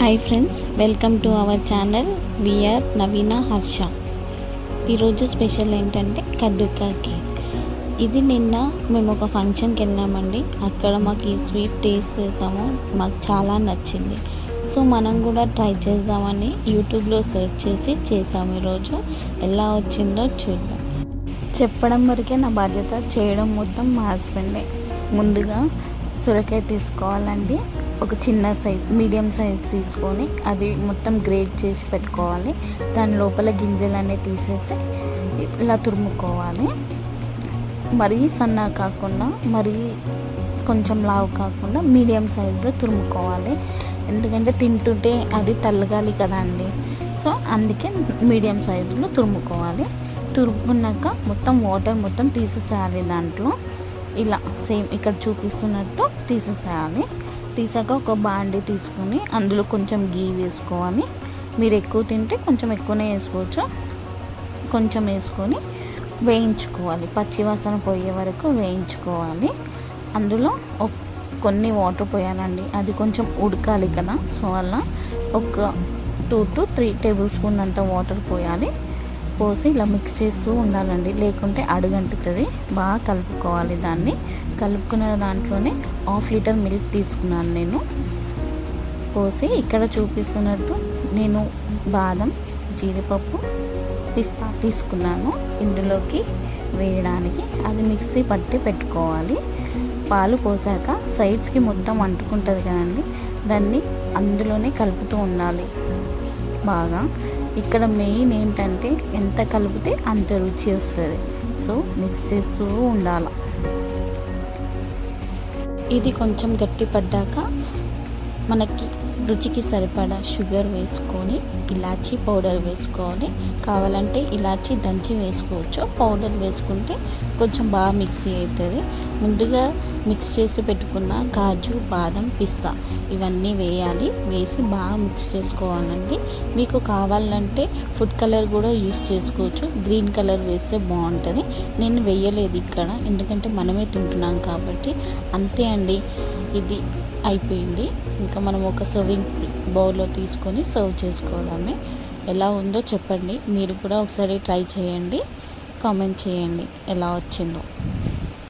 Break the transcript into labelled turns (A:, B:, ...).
A: Hi friends welcome to our channel we are Naveena Harsha ఈరోజు special ఏంటంటే కద్దుకాకి ఇది నిన్న మేము ఒక ఫంక్షన్కి వెళ్ళామండి. అక్కడ మాకు ఈ స్వీట్ టేస్ట్ చేసాము. మాకు చాలా నచ్చింది. సో మనం కూడా ట్రై చేద్దామని యూట్యూబ్లో సెర్చ్ చేసి చేసాము ఈరోజు ఎలా వచ్చిందో చూద్దాం. చెప్పడం వరకే నా బాధ్యత చేయడం మొత్తం మా హస్బెండే ముందుగా సొరకాయ తీసుకోవాలండి. ఒక చిన్న సైజ్ మీడియం సైజ్ తీసుకొని అది మొత్తం గ్రేట్ చేసి పెట్టుకోవాలి. దాని లోపల గింజలన్నీ తీసేసి ఇలా తురుముకోవాలి. మరీ సన్నా కాకుండా మరీ కొంచెం లావు కాకుండా మీడియం సైజులో తురుముకోవాలి. ఎందుకంటే తింటుంటే అది తల్లగాలి కదా అండి. సో అందుకే మీడియం సైజులో తురుముకోవాలి. తురుముకున్నాక మొత్తం వాటర్ మొత్తం తీసేసేయాలి దాంట్లో. ఇలా సేమ్ ఇక్కడ చూపిస్తున్నట్టు తీసేసేయాలి. తీసాక ఒక బాండీ తీసుకొని అందులో కొంచెం గీ వేసుకోవాలి మీరు ఎక్కువ తింటే కొంచెం ఎక్కువనే వేసుకోవచ్చు. కొంచెం వేసుకొని వేయించుకోవాలి. పచ్చివాసన పోయే వరకు వేయించుకోవాలి. అందులో కొన్ని వాటర్ పోయాలండి. అది కొంచెం ఉడకాలి కదా. సో అలా ఒక two to three tablespoon అంత వాటర్ పోయాలి. పోసి ఇలా మిక్స్ చేస్తూ ఉండాలండి. లేకుంటే అడుగంటుతుంది. బాగా కలుపుకోవాలి దాన్ని. కలుపుకున్న దాంట్లోనే హాఫ్ లీటర్ మిల్క్ తీసుకున్నాను నేను. పోసి ఇక్కడ చూపిస్తున్నట్టు నేను బాదం జీడిపప్పు పిస్తా తీసుకున్నాను. ఇందులోకి వేయడానికి అది మిక్సీ పట్టి పెట్టుకోవాలి. పాలు పోసాక సైడ్స్కి మొత్తం అంటుకుంటుంది కదండి. దాన్ని అందులోనే కలుపుతూ ఉండాలి. బాగా ఇక్కడ మెయిన్ ఏంటంటే ఎంత కలిపితే అంత రుచి వస్తుంది. సో మిక్స్ చేస్తూ ఉండాలి. ఇది కొంచెం గట్టి పడ్డాక మనకి రుచికి సరిపడా షుగర్ వేసుకొని ఇలాచీ పౌడర్ వేసుకోవాలి కావాలంటే ఇలాచీ దంచి వేసుకోవచ్చు. పౌడర్ వేసుకుంటే కొంచెం బాగా మిక్సీ అవుతుంది. ముందుగా మిక్స్ చేసి పెట్టుకున్న కాజు బాదం పిస్తా ఇవన్నీ వేయాలి. వేసి బాగా మిక్స్ చేసుకోవాలండి. మీకు కావాలంటే ఫుడ్ కలర్ కూడా యూస్ చేసుకోవచ్చు. గ్రీన్ కలర్ వేస్తే బాగుంటుంది. నేను వేయలేదు ఇక్కడ. ఎందుకంటే మనమే తింటున్నాం కాబట్టి అంతే అండి. ఇది అయిపోయింది. ఇంకా మనం ఒక సర్వింగ్ బౌల్లో తీసుకొని సర్వ్ చేసుకోవడమే. ఎలా ఉందో చెప్పండి. మీరు కూడా ఒకసారి ట్రై చేయండి. కామెంట్ చేయండి. ఎలా వచ్చిందో.